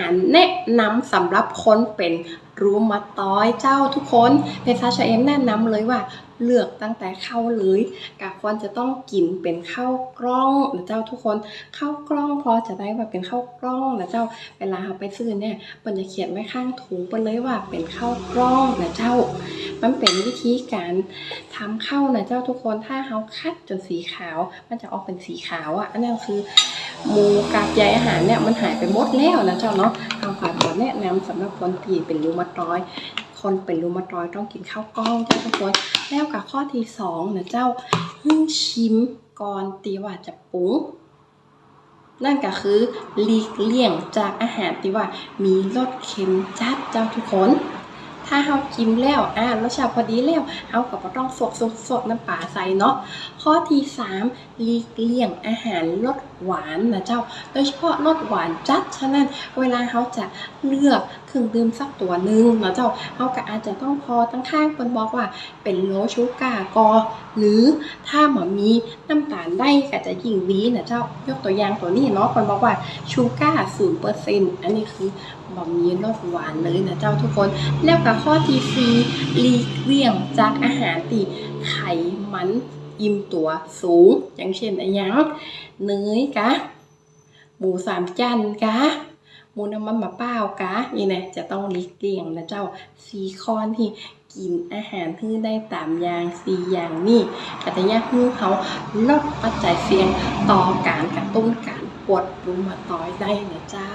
ารแนะนำสำหรับคนเป็นรูมาตอยเจ้าทุกคนเป็นซาชาเอมแนะนำเลยว่าเลือกตั้งแต่ข้าวเลยกะควรจะต้องกินเป็นข้าวกล้องนะเจ้าทุกคนข้าวกล้องพอจะได้ว่าเป็นข้าวกล้องนะเจ้าเวลาเราไปซื้อเนี่ยเปิ้นจะเขียนไว้ข้างถุงไปเลยว่าเป็นข้าวกล้องนะเจ้า มันเป็นวิธีการทำข้าวนะเจ้าทุกคนถ้าเราคัดจนสีขาว มันจะออกเป็นสีขาวอะอันนั้นคือ หมูกับใยอาหารเนี่ยมันหายไปหมดแล้วนะเจ้าเนาะเอาค่ะขอแนะนำสำหรับคนที่เป็นรูมาตอยด์คนเป็นรูมาตอยด์ต้องกินข้าวกล้องเจ้าทุกคนแล้วกับข้อที่สองนะเจ้าเพิ่งชิมก่อนตีว่าจะปรุงนั่นก็คือหลีกเลี่ยงจากอาหารที่ว่ามีรสเค็มจัดเจ้าทุกคน ถ้าเฮากินแล้วอ่ารสชาติพอดีแล้วเฮาก็บ่ต้องสดสดสดน้ำปลาใส่เนาะข้อที่สามหลีกเลี่ยงอาหารรสหวานนะเจ้า โดยเฉพาะรสหวานจัดฉะนั้นเวลาเขาจะเลือก เครื่องดื่มสักตัวหนึ่งนะเจ้าเขาก็อาจจะต้องพอตั้งข้างเพิ่นบอกว่าเป็นโลชูการ์กอ หรือถ้าหมอมีน้ำตาลได้ก็จะยิ่งดีนะเจ้ายกตัวอย่างตัวนี้เนาะคนบอกว่าชูการ์ศูนย์เปอร์เซ็นต์อันนี้คือบะมีรสหวานเลยนะเจ้าทุกคน แล้วกับข้อที่สี่ลีกเลี่ยงจากอาหารที่ไขมันอิ่มตัวสูง อย่างเช่นอะไรยังเนยกะ หมูสามจันกะ มูน้ำมันมะเป้ากะนี่นะจะต้องลิกเลี่ยงนะเจ้าสีคอนที่กินอาหารที่ได้ตามอย่างสี่อย่างนี่ก็จะยากให้เขาลดปัจจัยเสี่ยงต่อการกระตุ้นการปวดรุมาตอยได้นะเจ้า